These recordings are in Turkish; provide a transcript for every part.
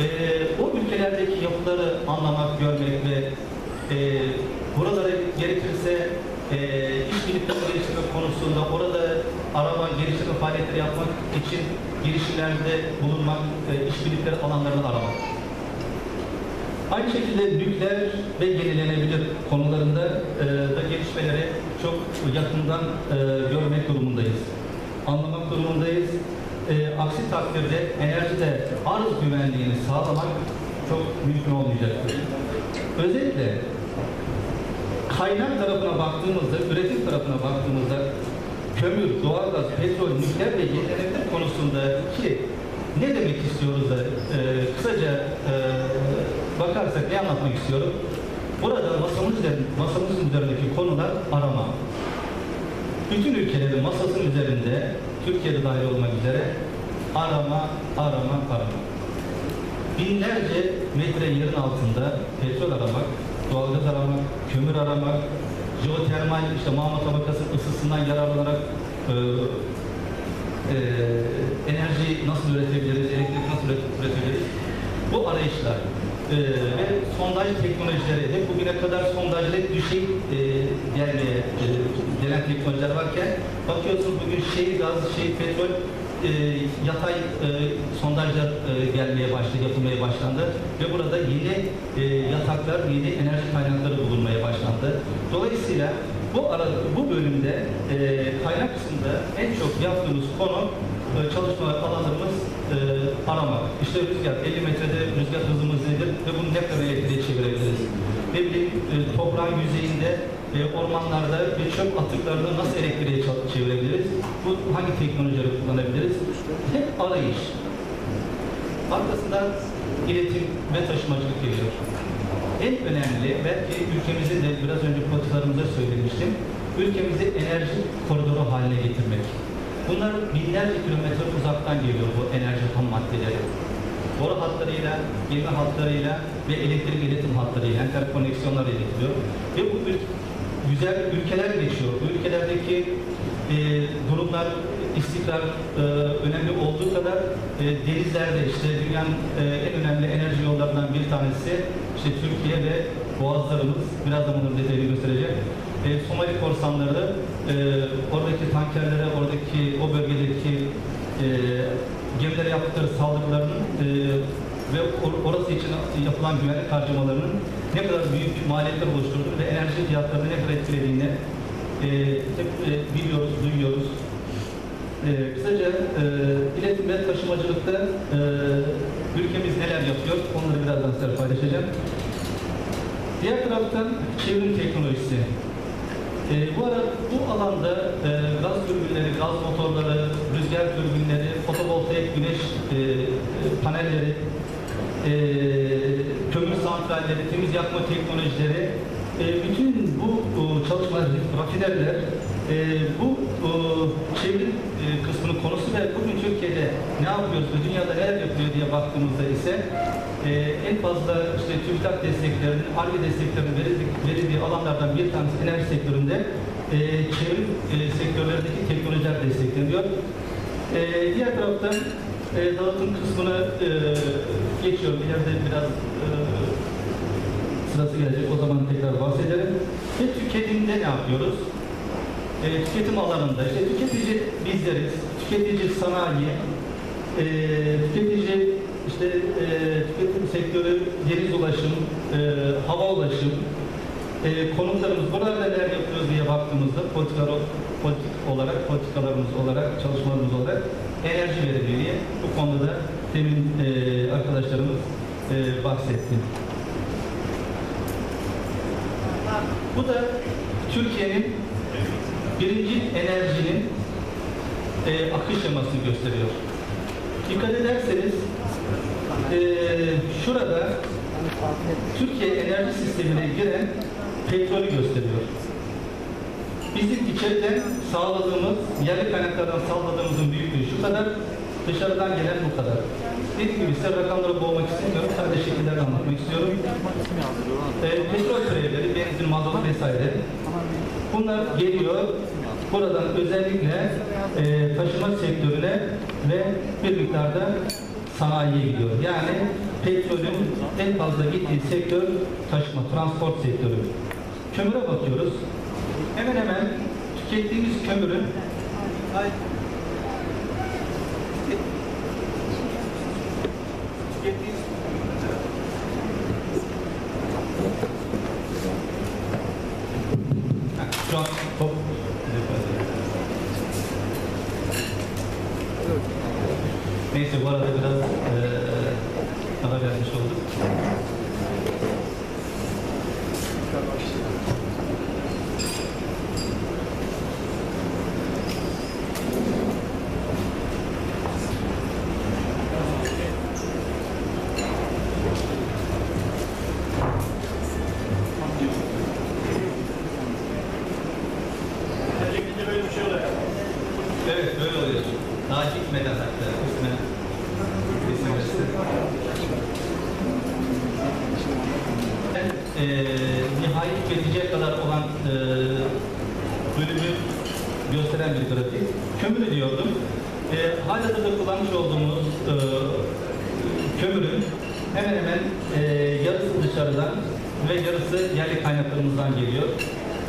e, o ülkelerdeki yapıları anlamak, görmek ve e, buralara gerekirse e, iş birlikleri geliştirme konusunda orada arama, geliştirme faaliyetleri yapmak için girişimlerde bulunmak, e, iş birlikleri alanlarını aramak. Aynı şekilde nükleer ve yenilenebilir konularında e, da gelişmeleri çok yakından e, görmek durumundayız. Anlamak durumundayız. E, aksi takdirde enerjide arz güvenliğini sağlamak çok mümkün olmayacaktır. Özellikle kaynak tarafına baktığımızda, üretim tarafına baktığımızda kömür, doğalgaz, petrol, nükleer ve yenilenebilir konusunda ki ne demek istiyoruz da e, kısaca e, bakarsak ne anlatmak istiyorum? Burada masamız üzerinde, masamızın üzerindeki konular arama. Bütün ülkelerin masasının üzerinde, Türkiye'de dahil olmak üzere arama, arama, arama. Binlerce metre yerin altında petrol aramak, doğalgaz aramak, kömür aramak, jeotermal işte mağma tabakasının ısısından yararlanarak e, e, enerji nasıl üretebiliriz, elektrik nasıl üret- üretebiliriz? Bu arayışlar e, ve sondaj teknolojileri hep bugüne kadar sondajla düşey e, gelmeye e, gelen teknolojiler varken bakıyorsunuz bugün şehir gazı, şehir petrol e, yatay e, sondajlar e, gelmeye başladı, yapılmaya başlandı ve burada yeni e, yataklar, yeni enerji kaynakları bulunmaya başlandı. Dolayısıyla bu ara, bu bölümde e, kaynak kısmında en çok yaptığımız konu e, çalışma alanlarımız e, aramak. İşte rüzgar, 50 metrede rüzgar hızımız nedir ve bunu ne kadar elektriğe çevirebiliriz? Ne bileyim e, toprağın yüzeyinde e, ormanlarda ve çöp atıklarını nasıl elektriğe çevirebiliriz? Bu hangi teknolojileri kullanabiliriz? Hep arayış. Arkasından iletim ve taşımacılık geliyor. En önemli, belki ülkemizin de biraz önce politikalarımızda söylemiştim, ülkemizi enerji koridoru haline getirmek. Bunlar binlerce kilometre uzaktan geliyor bu enerji ham maddeleri. Boru hatlarıyla, gemi hatlarıyla ve elektrik iletim hatlarıyla, interkoneksiyonlar iletiliyor. Ve bu ül- güzel ülkeler geçiyor. Bu ülkelerdeki e, durumlar, istikrar e, önemli olduğu kadar e, denizlerde işte dünyanın e, en önemli enerji yollarından bir tanesi işte Türkiye ve boğazlarımız biraz da bunun detayını gösterecek. E, Somali korsanları e, oradaki tankerlere, oradaki o bölgedeki e, gemilere yaptıkları saldırılarının e, ve or- orası için yapılan güvenlik harcamalarının ne kadar büyük maliyetler oluşturduğunu ve enerji fiyatlarını ne kadar etkilediğini e, hep e, biliyoruz, duyuyoruz. E, kısaca e, iletim ve taşımacılıkta e, ülkemiz neler yapıyor onları birazdan size paylaşacağım. Diğer taraftan çevrim teknolojisi. E, bu ara bu alanda e, gaz türbinleri, gaz motorları, rüzgar türbinleri, fotovoltaik güneş e, e, panelleri, e, kömür santralleri, temiz yakma teknolojileri, e, bütün bu e, çalışmalar, rafinerler e, bu e, çevrim e, kısmının konusu ve bugün Türkiye'de ne yapıyoruz ve dünyada neler yapıyor diye baktığımızda ise e, en fazla işte TÜBİTAK desteklerinin, ARGE desteklerinin verildiği, verildiği alanlardan bir tanesi enerji sektöründe e, çevrim e, sektörlerindeki teknolojiler destekleniyor. E, diğer taraftan e, dağıtım kısmını e, geçiyorum. İleride biraz e, sırası gelecek. O zaman tekrar bahsedelim. Ve tüketimde ne yapıyoruz? E, tüketim alanında işte tüketici bizleriz. Tüketici sanayi, e, tüketici işte e, tüketim sektörü, deniz ulaşım, e, hava ulaşım, e, konutlarımız burada neler yapıyoruz diye baktığımızda politikalar, politik olarak, politikalarımız olarak, çalışmalarımız olarak enerji verimliliği bu konuda da demin e, arkadaşlarımız e, bahsetti. Bu da Türkiye'nin birinci enerjinin e, akış şemasını gösteriyor. Dikkat ederseniz e, şurada Türkiye enerji sistemine giren petrolü gösteriyor. Bizim içeriden sağladığımız, yerli kaynaklardan sağladığımızın büyüklüğü şu kadar, dışarıdan gelen bu kadar. Dediğim gibi size rakamları boğmak istemiyorum, sadece şekillerle anlatmak istiyorum. E, petrol türevleri, benzin, mazot vesaire. Bunlar geliyor. Buradan özellikle e, taşıma sektörüne ve bir miktarda sanayiye gidiyor. Yani petrolün en fazla gittiği sektör taşıma, transport sektörü. Kömüre bakıyoruz. Hemen hemen tükettiğimiz kömürün Ay. Tükettiğimiz Ha, Şu an top. Neyse bu arada biraz eee daha vermiş olduk. Evet böyle oluyor. Daha gitmeden hatta kısmen kesilmesi. Eee nihai tüketiciye kadar olan eee bölümü gösteren bir grafik. Kömür diyordum. Eee halihazırda kullanmış olduğumuz eee kömürün hemen eee yarısı dışarıdan ve yarısı yerli kaynaklarımızdan geliyor.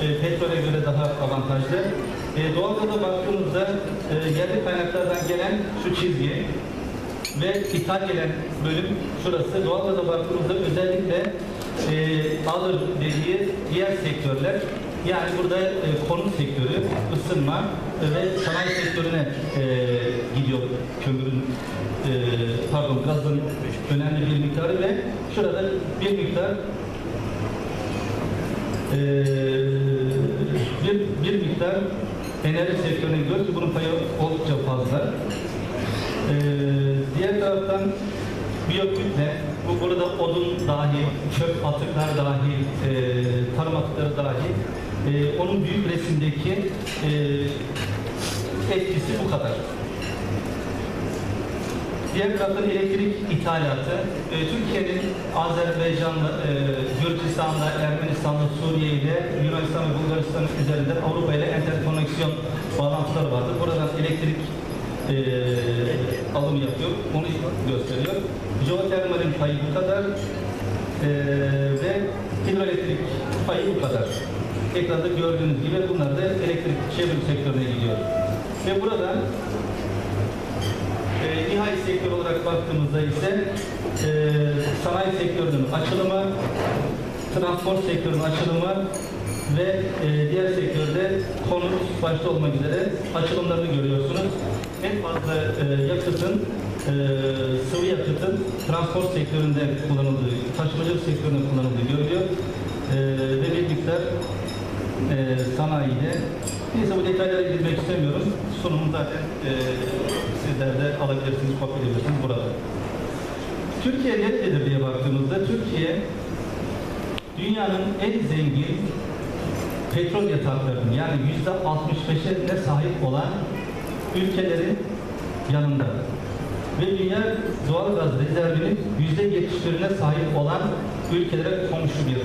Eee petrole göre daha avantajlı. Eee doğalgaza baktığımızda eee yerli kaynaklardan gelen şu çizgi ve ithal gelen bölüm şurası. Doğalgaza baktığımızda özellikle eee alır dediği diğer sektörler yani burada e, konut sektörü, ısınma ve sanayi sektörüne e, gidiyor kömürün, e, pardon gazın önemli bir miktarı ve şurada bir miktar e, bir, bir miktar enerji sektörüne gidiyor ki bunun payı oldukça fazla. E, diğer taraftan biyokütle, bu burada odun dahil, çöp atıklar dahil, e, tarım atıkları dahil, e, onun büyük resimdeki e, etkisi bu kadar. Diğer taraftan elektrik ithalatı, e, Türkiye'nin Azerbaycan'la, e, Gürcistan'la, Ermenistan'la, Suriye ile Yunanistan ve Bulgaristan üzerinden Avrupa ile interkoneksiyon bağlantıları vardır. Buradan elektrik e, alım yapıyor, onu gösteriyor. Jeotermalin payı bu kadar e, ve hidroelektrik payı bu kadar. Ekranda gördüğünüz gibi bunlar da elektrik çevrim sektörüne gidiyor. Ve burada sektör olarak baktığımızda ise e, sanayi sektörünün açılımı, transport sektörünün açılımı ve e, diğer sektörde konut başta olmak üzere açılımlarını görüyorsunuz. En fazla e, yakıtın, e, sıvı yakıtın transport sektöründe kullanıldığı, taşımacılık sektöründe kullanıldığı görülüyor. E, ve bir miktar e, sanayide. Neyse bu detaylara girmek istemiyorum. Sunumu zaten e, sizler de alabilirsiniz, kopyalayabilirsiniz burada. Türkiye nerededir diye baktığımızda Türkiye dünyanın en zengin petrol yataklarının yani yüzde 65'e sahip olan ülkelerin yanında ve dünya doğal gaz rezervinin yüzde 71'ine sahip olan ülkelere komşu bir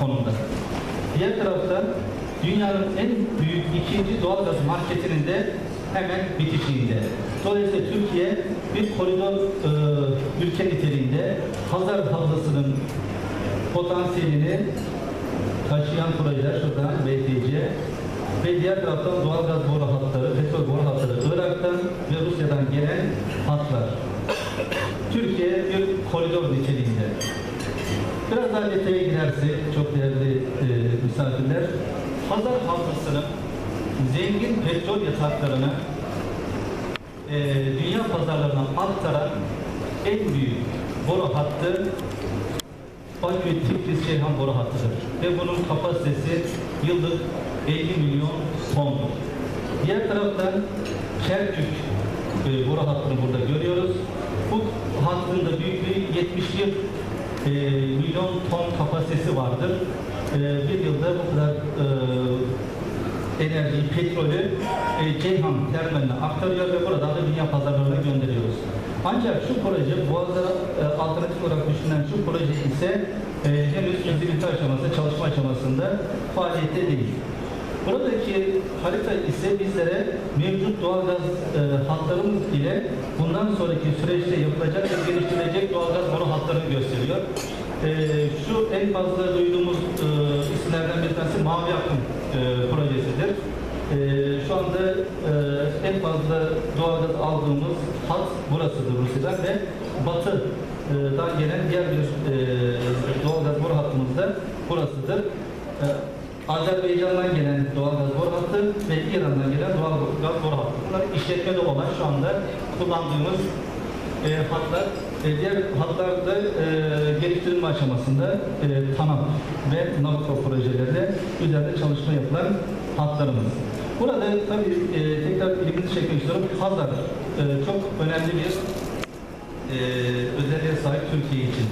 konumda. Diğer tarafta dünyanın en büyük ikinci doğalgaz marketinin de hemen bitişiğinde. Dolayısıyla Türkiye bir koridor e, ülke niteliğinde Hazar Havzası'nın potansiyelini taşıyan projeler şuradan BTC ve diğer taraftan doğalgaz boru hatları, petrol boru hatları Irak'tan ve Rusya'dan gelen hatlar. Türkiye bir koridor niteliğinde. Biraz daha detaya girerse çok değerli e, misafirler, Hazar Havzası'nın zengin petrol yataklarını e, dünya pazarlarına aktaran en büyük boru hattı Bakü Tiflis Ceyhan boru hattıdır. Ve bunun kapasitesi yıllık 50 milyon tondur. Diğer taraftan Kerkük e, boru hattını burada görüyoruz. Bu hattın da büyüklüğü 71 e, milyon ton kapasitesi vardır. E, bir yılda bu kadar e, enerjiyi, petrolü e, Ceyhan terminaline aktarıyor ve buradan da dünya pazarlarına gönderiyoruz. Ancak şu proje, Boğaz'a e, alternatif olarak düşünülen şu proje ise e, henüz fizibilite aşaması, çalışma aşamasında faaliyette değil. Buradaki harita ise bizlere mevcut doğalgaz e, hatlarımız ile bundan sonraki süreçte yapılacak ve geliştirilecek doğalgaz boru hatları hatlarını gösteriyor. E, şu en fazla duyduğumuz e, isimlerden bir tanesi Mavi Akım e, projesidir. E, şu anda e, en fazla doğalgaz aldığımız hat burasıdır Rusya'dan ve batıdan gelen diğer bir e, doğalgaz boru hattımız da burasıdır. E, Azerbaycan'dan gelen doğalgaz boru hattı ve İran'dan gelen doğalgaz boru hattı. Bunlar işletmede olan şu anda kullandığımız e, hatlar. E, diğer hatlar da e, geliştirilme aşamasında e, TANAP ve NAVCO projelerinde üzerinde çalışma yapılan hatlarımız. Burada tabii e, tekrar ilginizi çekmek istiyorum. Hazar e, çok önemli bir e, özelliğe sahip Türkiye için.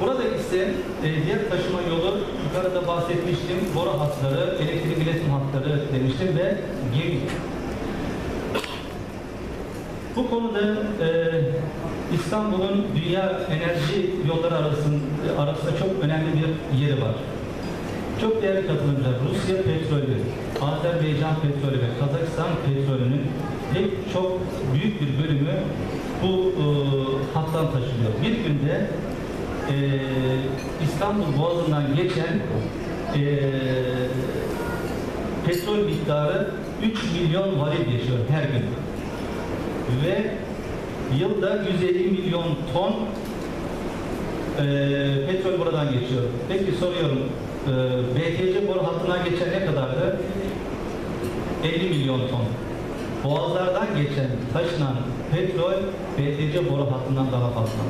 Burada ise e, diğer taşıma yolu yukarıda bahsetmiştim. Boru hatları, elektrik iletim hatları demiştim ve gemi. Bu konuda e, İstanbul'un dünya enerji yolları arasında, arasında çok önemli bir yeri var. Çok değerli katılımcılar, Rusya petrolü, Azerbaycan petrolü ve Kazakistan petrolünün pek çok büyük bir bölümü bu e, hattan taşınıyor. Bir günde e, İstanbul Boğazı'ndan geçen e, petrol miktarı 3 milyon varil geçiyor her gün. Ve yılda 150 milyon ton e, petrol buradan geçiyor. Peki soruyorum, e, BTC boru hattına geçen ne kadardı? 50 milyon ton. Boğazlardan geçen, taşınan petrol BTC boru hattından daha fazla.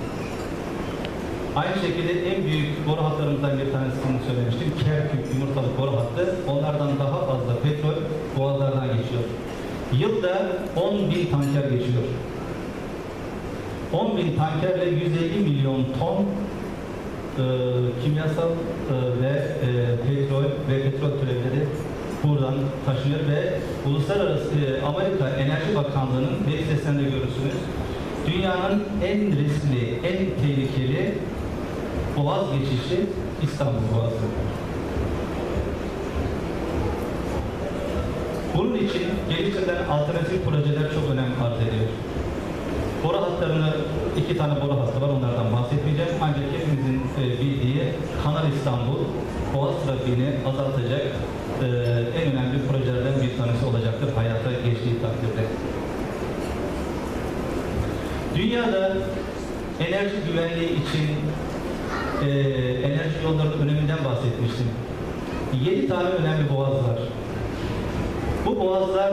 Aynı şekilde en büyük boru hatlarımızdan bir tanesini söylemiştim. Kerkük yumurtalık boru hattı. Onlardan daha fazla petrol boğazlardan geçiyor. Yılda 10 bin tanker geçiyor. 10 bin tankerle 150 milyon ton e, kimyasal e, ve e, petrol ve petrol türevleri buradan taşınıyor ve Uluslararası e, Amerika Enerji Bakanlığı'nın web sitesinde görürsünüz. Dünyanın en riskli, en tehlikeli boğaz geçişi İstanbul Boğazı. Bunun için geliştirilen alternatif projeler çok önem arz ediyor. Boru hatlarını, iki tane boru hattı var, onlardan bahsetmeyeceğim. Ancak hepimizin e, bildiği Kanal İstanbul, Boğaz trafiğini azaltacak e, en önemli projelerden bir tanesi olacaktır hayata geçtiği takdirde. Dünyada enerji güvenliği için e, enerji yollarının öneminden bahsetmiştim. Yedi tane önemli boğaz var. Bu boğazlar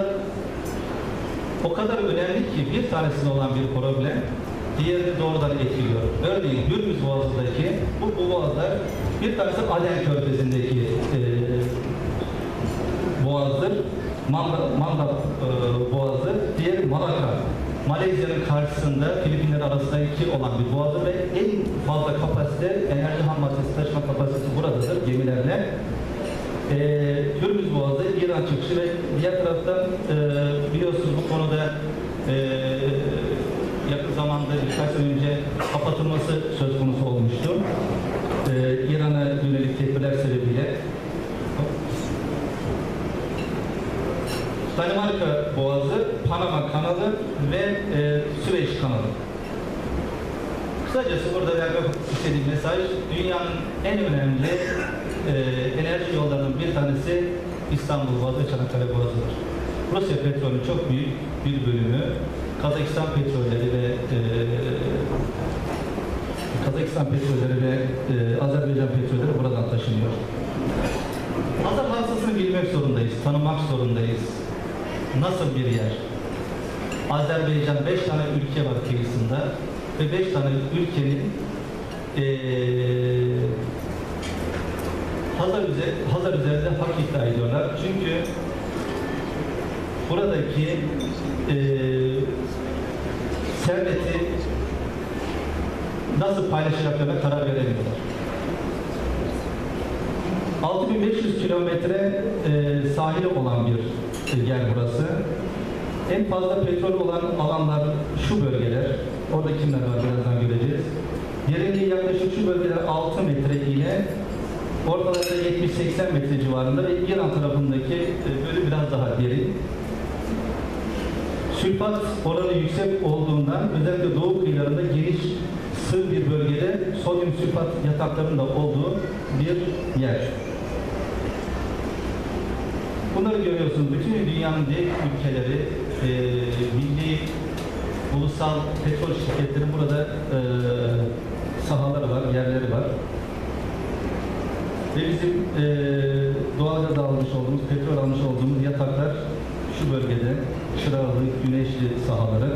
o kadar önemli ki bir tanesinde olan bir problem diğerini doğrudan etkiliyor. Örneğin Hürmüz Boğazı'ndaki bu, bu boğazlar bir tanesi Aden Körfezi'ndeki e, boğazdır. Manda, Manda e, boğazı, diğeri Malaka. Malezya'nın karşısında Filipinler arasındaki olan bir boğazı ve en fazla kapasite, enerji ham taşıma kapasitesi buradadır gemilerle. E, Hürmüz Boğazı, İran çıkışı ve diğer taraftan e, biliyorsunuz bu konuda e, yakın zamanda birkaç sene önce kapatılması söz konusu olmuştu. E, İran'a yönelik tedbirler sebebiyle. Danimarka Boğazı, Panama Kanalı ve e, Süveyş Kanalı. Kısacası burada vermek istediğim mesaj, dünyanın en önemli e, enerji yollarının bir tanesi İstanbul Boğazı, Çanakkale Boğazı'dır. Rusya petrolü çok büyük bir bölümü, Kazakistan petrolleri ve e, Kazakistan petrolleri ve e, Azerbaycan petrolleri buradan taşınıyor. Hazar havzasını bilmek zorundayız, tanımak zorundayız. Nasıl bir yer? Azerbaycan beş tane ülke var kıyısında ve beş tane ülkenin eee Hazar, üzeri, Hazar üzerinde hak iddia ediyorlar. Çünkü buradaki eee serveti nasıl paylaşacaklarına karar veremiyorlar. 6500 kilometre e, sahili olan bir e, yer burası. En fazla petrol olan alanlar şu bölgeler. Orada kimler var birazdan göreceğiz. Derinliği yaklaşık şu bölgeler 6 metre ile ortalarda 70-80 metre civarında ve İran tarafındaki e, bölüm biraz daha derin. Sülfat oranı yüksek olduğundan özellikle doğu kıyılarında geniş sığ bir bölgede sodyum sülfat yataklarının da olduğu bir yer. Bunları görüyorsunuz. Bütün dünyanın dev ülkeleri, e, milli, ulusal petrol şirketleri burada e, sahaları var, yerleri var. Ve bizim e, doğalgaz almış olduğumuz, petrol almış olduğumuz yataklar şu bölgede, Çıralı, Güneşli sahaları.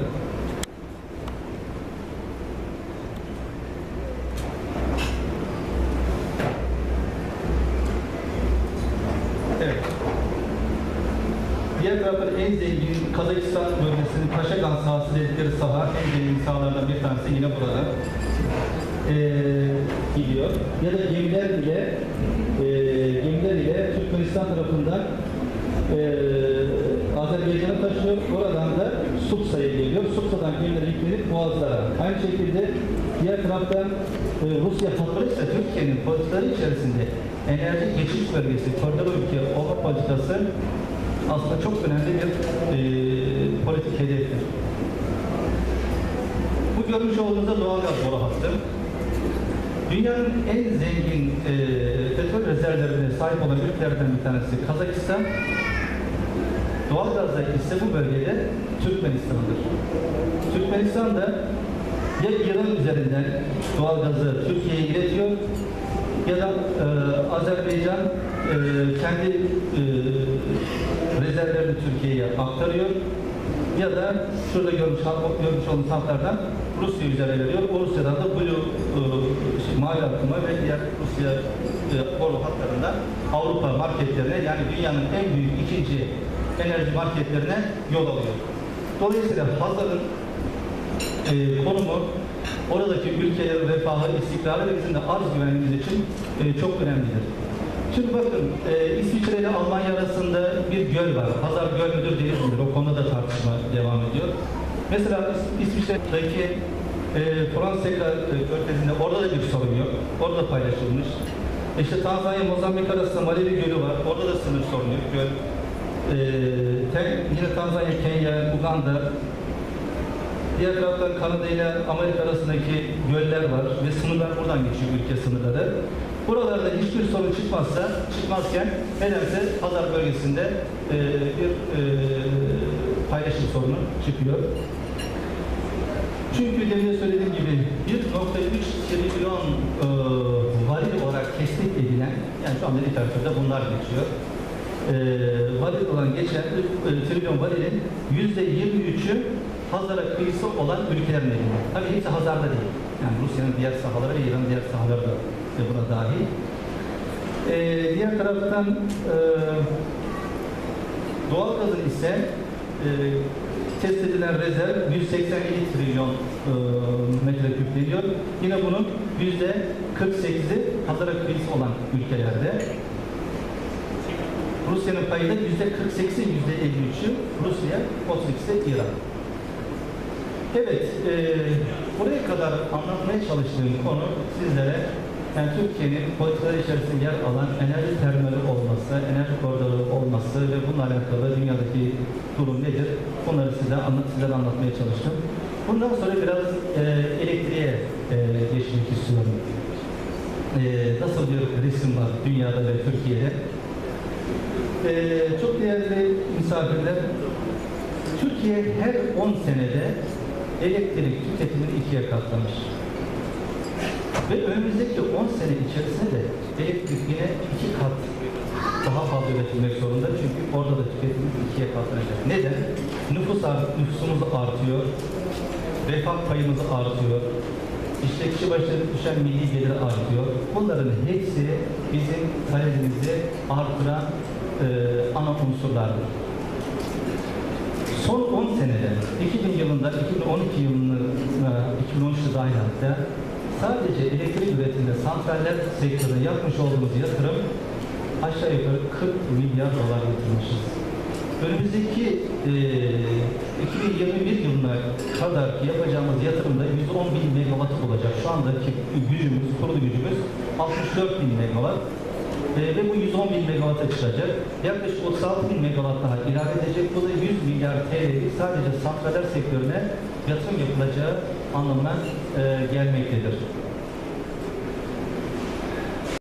Evet. Diğer tarafta en zengin Kazakistan bölgesinin Paşagan sahası dedikleri saha en zengin sahalardan bir tanesi yine burada. Ee, gidiyor. Ya da gemiler ile e, gemiler ile Türkmenistan tarafından e, Azerbaycan'a taşıyor. Oradan da Supsa'ya geliyor. Supsa'dan gemiler yüklenip Boğazlara. Aynı şekilde diğer taraftan e, Rusya hatları ise Türkiye'nin politikaları içerisinde enerji geçiş bölgesi, koridor ülke olma politikası aslında çok önemli bir e, politik hedeftir. Bu görmüş olduğunuzda doğalgaz boru hattı. Dünyanın en zengin e, petrol rezervlerine sahip olan ülkelerden bir tanesi Kazakistan. Doğalgazda ise bu bölgede Türkmenistan'dır. Türkmenistan da ya İran üzerinden doğalgazı Türkiye'ye iletiyor ya da e, Azerbaycan e, kendi e, rezervlerini Türkiye'ye aktarıyor ya da şurada görmüş, görmüş olduğunuz hatlardan Rusya üzerine veriyor. O Rusya'dan da Blue e, mavi akımı ve diğer Rusya e, boru hatlarından Avrupa marketlerine yani dünyanın en büyük ikinci enerji marketlerine yol alıyor. Dolayısıyla Hazar'ın e, konumu oradaki ülkelerin refahı, istikrarı ve bizim de arz güvenliğimiz için e, çok önemlidir. Şimdi bakın e, İsviçre ile Almanya arasında bir göl var. Hazar göl müdür değil midir? O konuda da tartışma devam ediyor. Mesela İs- İsviçre'deki e, Franseka e, körfezinde orada da bir sorun yok. Orada paylaşılmış. İşte Tanzanya, Mozambik arasında Malili Gölü var. Orada da sınır sorunu yok. Göl. E, te- yine Tanzanya, Kenya, Uganda, Diğer taraftan Kanada ile Amerika arasındaki göller var ve sınırlar buradan geçiyor ülke sınırları. Buralarda hiçbir sorun çıkmazsa, çıkmazken nedense Hazar bölgesinde e, bir e, paylaşım sorunu çıkıyor. Çünkü demin söylediğim gibi 1.3 trilyon e, varil olarak tespit edilen, yani şu anda literatürde bunlar geçiyor. E, varil olan geçen e, trilyon varilin yüzde 23'ü Hazar'a kıyısı olan ülkelerin elinde. Tabii hepsi Hazar'da değil. Yani Rusya'nın diğer sahaları ve İran'ın diğer sahaları da e, buna dahil. E, diğer taraftan e, doğalgazın ise e, test edilen rezerv 187 trilyon e, metreküp deniyor. Yine bunun yüzde 48'i Hazar'a kıyısı olan ülkelerde. Rusya'nın payı da yüzde 48'i yüzde 53'ü Rusya, 38'i İran. Evet, e, buraya kadar anlatmaya çalıştığım konu sizlere yani Türkiye'nin politikalar içerisinde yer alan enerji terminali olması, enerji koridoru olması ve bununla alakalı dünyadaki durum nedir? Bunları size anlat, sizlere anlatmaya çalıştım. Bundan sonra biraz e, elektriğe e, geçmek istiyorum. E, nasıl bir resim var dünyada ve Türkiye'de? E, çok değerli misafirler, Türkiye her 10 senede elektrik tüketimini ikiye katlamış. Ve önümüzdeki 10 sene içerisinde de elektrik yine iki kat daha fazla üretilmek zorunda. Çünkü orada da tüketimimiz ikiye katlanacak. Neden? Nüfus art, nüfusumuz artıyor. Refah payımız artıyor. İşte kişi başına düşen milli gelir artıyor. Bunların hepsi bizim talebimizi artıran e, ana unsurlardır. Son 10 senede, 2000 yılında, 2012 yılını, 2013'te dahil hatta sadece elektrik üretiminde santraller sektörüne yapmış olduğumuz yatırım aşağı yukarı 40 milyar dolar yatırmışız. Önümüzdeki e, 2021 yılına kadar yapacağımız yatırımda 110 bin megawatt olacak. Şu andaki gücümüz, kurulu gücümüz 64 bin megawatt. E, ve bu 110 bin megawatt'a çıkacak. Yaklaşık 36 bin megawatt daha ilave edecek. Bu da 100 milyar TL'lik sadece santraller sektörüne yatırım yapılacağı anlamına gelmektedir.